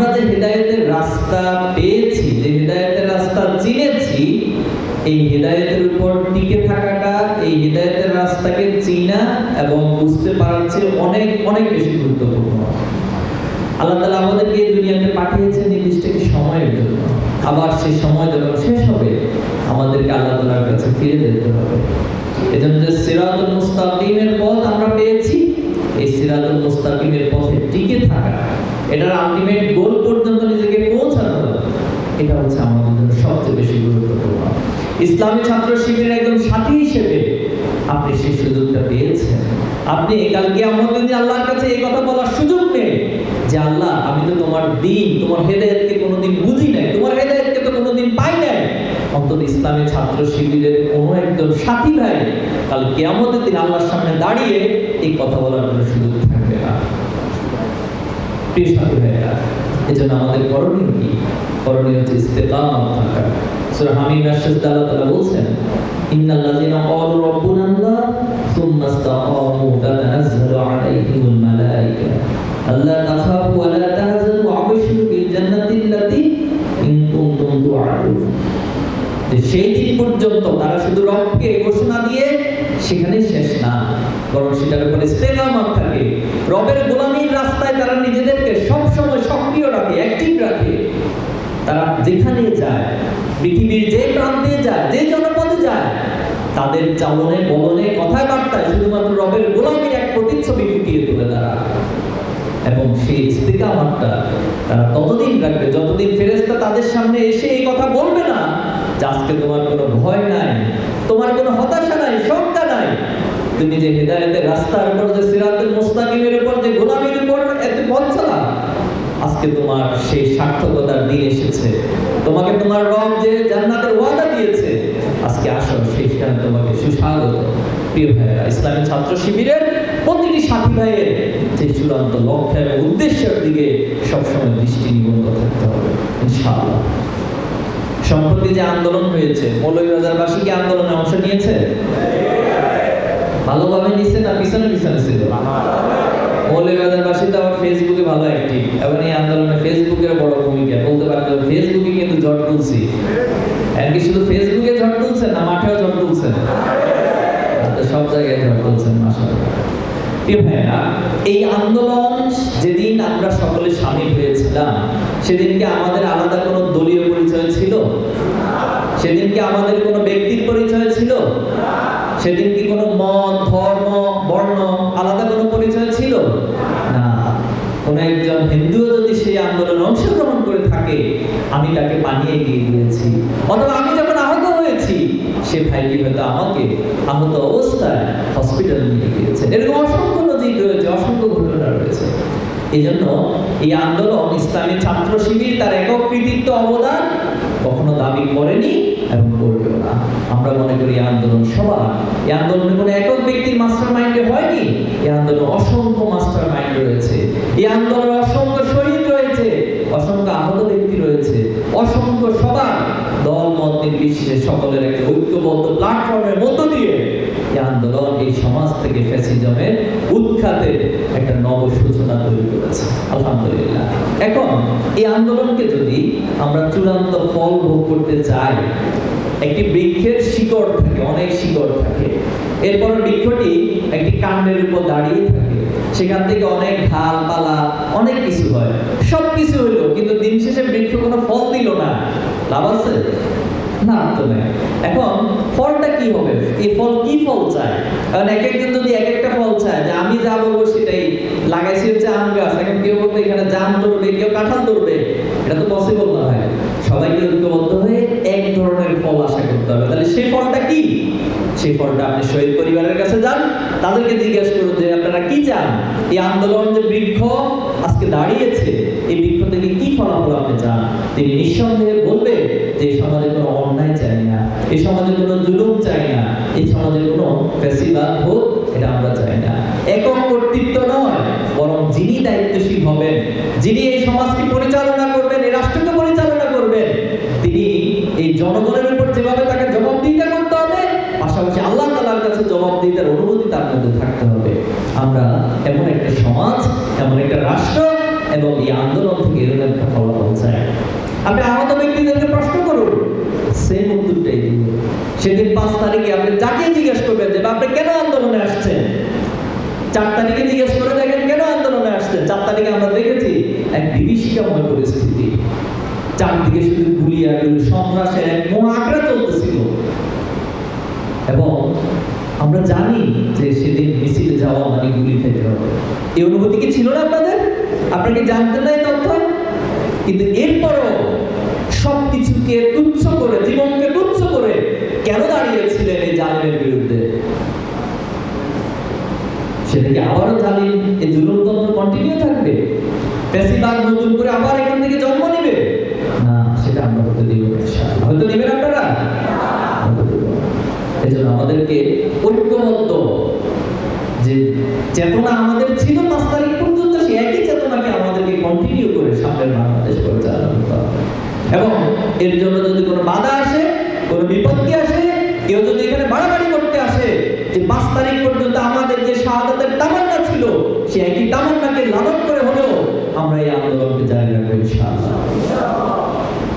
আমরা যে হেদায়েতের রাস্তা পেয়েছি, যে হেদায়েতের রাস্তা চিনেছি, এই হেদায়েতের উপর টিকে থাকাটা, এই হেদায়েতের রাস্তাকে চিনা এবং বুঝতে পারার চেয়ে অনেক অনেক বেশি গুরুত্বপূর্ণ। আল্লাহ তালা আমাদেরকে এই দুনিয়াতে পাঠিয়েছেন নির্দিষ্ট একটি সময়ের জন্য। আবার সেই সময় যখন শেষ হবে, আমাদেরকে আল্লাহ তালার কাছে ফিরে যেতে হবে। এজন্য যে সিরাতুল মুস্তাকিমের পথ আমরা পেয়েছি। এই সিরাতুল মুস্তাকিমের পথে টিকে থাকা এটার আলটিমেট গোল পর্যন্ত নিজেকে পৌঁছানো এটা হচ্ছে আমাদের জন্য সবচেয়ে বেশি গুরুত্বপূর্ণ। ইসলামী ছাত্র শিবিরের একজন সাথী হিসেবে আপনি সেই সুযোগটা পেয়েছেন। আপনি কালকে আমাদের দিন আল্লাহর কাছে এই কথা বলার সুযোগ নেই যে, আল্লাহ, আমি তো তোমার দিন, তোমার হেদায়েতকে কোনোদিন বুঝি নাই, তোমার হেদায়েতকে তো কোনোদিন পাই নাই। অন্তত ইসলামী ছাত্র শিবিরের কোনো একজন সাথী ভাই কাল কেয়ামতের দিন আল্লাহর সামনে দাঁড়িয়ে এই কথা বলার কোনো সুযোগ থাকবে না। প্রিয় সাথী ভাইরা এজন্য আমাদের করণীয় কি? করণীয় হচ্ছে ইস্তেকামত থাকা। সূরা হামিম আল্লাহ তাআলা বলছেন ইন্নাল ক্বালু রাব্বুনা আল্লাহ, সুম্মা ইসতাকামু তাতানাজ্জালু আলাইহিমুল মালায়েকা আল্লা তাখাফু ওয়া লা তাহজানু ওয়া আবশিরু বিল জান্নাতি আল্লাতী ইন কুনতুম তুআদুন। সেই দিন পর্যন্ত তারা শুধু রবকে ঘোষণা সেখানে শেষ না। বরং সেটার উপরে ইস্তেকামত থাকে। রবের গোলামীর রাস্তায় তারা নিজেদেরকে সব সময় সক্রিয় রাখে অ্যাক্টিভ রাখে। তারা যেখানে যায়, পৃথিবীর যে প্রান্তে যায়, যে জনপদে যায়, তাদের চালনে বলনে কথায় বার্তায় শুধুমাত্র রবের গোলামীর এক প্রতিচ্ছবি ফুটিয়ে তোলে তারা। এবং সেই ইস্তেকামাতটা তারা ততদিন রাখবে, যতদিন ফেরেশতা তাদের সামনে এসে এই কথা বলবে না আজকে তোমার কোনো ভয় নাই, তোমার কোনো হতাশা নাই, শঙ্কা নাই। তুমি যে হেদায়েতের রাস্তার উপর, যে সিরাতুল মুস্তাকিমের উপর, যে গোলামীর উপর, এত পথ চলা আজকে তোমার সেই সার্থকতার দিন এসেছে। তোমাকে তোমার রব যে জান্নাতের ওয়াদা দিয়েছে, আজকে আসো সেইখানে তোমাকে সুস্বাগত। প্রিয় ভাইয়েরা, ইসলামী ছাত্র শিবিরের প্রতিটি সাথী ভাইয়ের যে চূড়ান্ত লক্ষ্য এবং উদ্দেশ্যের দিকে সবসময় দৃষ্টি নিবন্ধ থাকতে হবে, ইনশাআল্লাহ। সম্প্রতি যে আন্দোলন হয়েছে, মৌলভীবাজারবাসী কি আন্দোলনে অংশ নিয়েছে? ভালোভাবে নিচ্ছে না পিছনে পিছনে ছিল? মৌলভীবাজারবাসী তো আবার ফেসবুকে ভালো অ্যাক্টিভ এবং এই আন্দোলনে ফেসবুকের বড় ভূমিকা। বলতে পারেন ফেসবুকে কিন্তু ঝড় তুলছি। এমনকি শুধু ফেসবুকে ঝড় তুলছেন না মাঠেও ঝড় তুলছেন তো সব জায়গায় ঝড় তুলছেন মাসাল্লাহ এই আন্দোলন যেদিন আমরা সকলে সামিল হয়েছিলাম, সেদিনকে আমাদের আলাদা কোনো দলীয় সেদিন কি আমাদের কোনো ব্যক্তির পরিচয় ছিল? সেদিন কি কোনো মত, ধর্ম, বর্ণ আলাদা কোনো পরিচয় ছিল? না। কোন একজন হিন্দুও যদি সেই আন্দোলনে অংশগ্রহণ করে থাকে, আমি তাকে পানি এগিয়ে দিয়েছি। অথবা আমি যখন আহত হয়েছি, সে ভাইটি হয়তো আমাকে আহত অবস্থায় হসপিটালে নিয়ে গিয়েছে। এরকম অসংখ্য নজির রয়েছে, অসংখ্য ঘটনা রয়েছে। এই জন্য এই আন্দোলন ইসলামী ছাত্র শিবির তার একক কৃতিত্ব অবদান কখনো দাবি করেনি এবং করবেও না। আমরা মনে করি আন্দোলন সবার। এই আন্দোলনে কোনো একক ব্যক্তির মাস্টার মাইন্ডে হয়নি? এই আন্দোলনে অসংখ্য মাস্টার মাইন্ড রয়েছে। এই আন্দোলনে অসংখ্য শহীদ রয়েছে। অসংখ্য আহত ব্যক্তি অসংখ্য সবার দল, মত নির্বিশেষে সকলের একটা ঐক্যবদ্ধ প্ল্যাটফর্মের মধ্য দিয়ে এই আন্দোলন, এই সমাজ থেকে ফ্যাসিজমের উৎখাতের একটা নব সূচনা তৈরি করেছে। আলহামদুলিল্লাহ। এখন, এই আন্দোলনকে যদি আমরা চূড়ান্ত ফল ভোগ করতে চাই, একটি বৃক্ষের শিকড় থাকে, অনেক শিকড় থাকে, এরপর বৃক্ষটি একটি কাণ্ডের উপর দাঁড়িয়ে থাকে সেখান থেকে অনেক ঢাল, পালা, অনেক কিছু হয়। সব কিছু হইল, কিন্তু দিন শেষে বৃক্ষ কোনো ফল দিল না। লাভ আছে? না তো নেই। এখন ফলটা কি হবে? এই ফল কি ফল চায়? কারণ এক একদিন যদি এক একটা ফল চায়, যে আমি যা বলব সেটাই। লাগাইছি হচ্ছে আম গাছ, এখন কেউ বলতে এখানে জাম ধরবে কেউ কাঁঠাল ধরবে এটা তো পসিবল না হয় সবাইকে ঐক্যবদ্ধ হয়ে এক ধরনের ফল আশা করতে হবে তাহলে সেই ফলটা কি? সেই ফলটা আপনি শহীদ পরিবারের কাছে যান, তাদেরকে জিজ্ঞেস করুন যে আপনারা কি চান? এই আন্দোলন যে বৃক্ষ আজকে দাঁড়িয়েছে, এই বৃক্ষ থেকে কি ফলাফল আপনি চান? তিনি নিঃসন্দেহে বলবে যে এই সমাজে কোনো অন্যায় চাই না, এই সমাজে কোনো জুলুম চাই না, এই সমাজে কোনো ফেসিবাদ হোক, এটা আমরা চাই না। একক কর্তৃত্ব নয়, বরং যিনি দায়িত্বশীল হবেন, যিনি এই সমাজকে পরিচালনা করবেন, এই রাষ্ট্রকে পরিচালনা করবেন, তিনি এই জনগণের উপর কাছে জবাবদিহিতার অনুভূতি তার মধ্যে থাকতে হবে। আমরা এমন একটা সমাজ, এমন একটা রাষ্ট্র এবং এই আন্দোলন থেকে এরকম একটা ফলাফল চায় আপনি আহত ব্যক্তিদেরকে প্রশ্ন করুন। সেম উত্তরটাই দিবে সেদিন পাঁচ তারিখে আপনি যাকে জিজ্ঞেস করবেন যে আপনি কেন আন্দোলনে আসছেন? চার তারিখে জিজ্ঞেস করে দেখেন, কেন আন্দোলনে আসছেন? চার তারিখে আমরা দেখেছি এক বিভীষিকাময় পরিস্থিতি। চারদিকে শুধু গুলি আর সন্ত্রাসের এক মহাগ্রা চলতেছিল। এবং আমরা জানি যে সেদিন মিছিলে যাওয়া মানে গুলি খেতে হবে। এই অনুভূতি কি ছিল না আপনাদের? আপনাকে জানতেন না এই তথ্য? কিন্তু এরপরও সবকিছুকে তুচ্ছ করে, জীবনকে তুচ্ছ করে কেন দাঁড়িয়েছিলেন এই জালিমের বিরুদ্ধে? সেটা কি আবারও জালিম এই জুলুমতন্ত্র কন্টিনিউ থাকবে? ফেসিবাদ নতুন করে আবার এখান থেকে জন্ম চেতনা আমাদের ছিল, পাঁচ তারিখ পর্যন্ত সেই একই চেতনাকে আমাদেরকে কন্টিনিউ করে সামনের বাংলাদেশ পরিচালনা করা এবং এর জন্য যদি কোনো বাধা আসে, কোনো বিপত্তি আসে, কেউ যদি এখানে বাড়াবাড়ি করতে আসে, যে পাঁচ তারিখ পর্যন্ত আমাদের যে শাহাদাতের তামান্না ছিল সে একই তামান্নাকে লালন করে হলেও আমরা এই আন্দোলনকে জারি রাখব ইনশাআল্লাহ।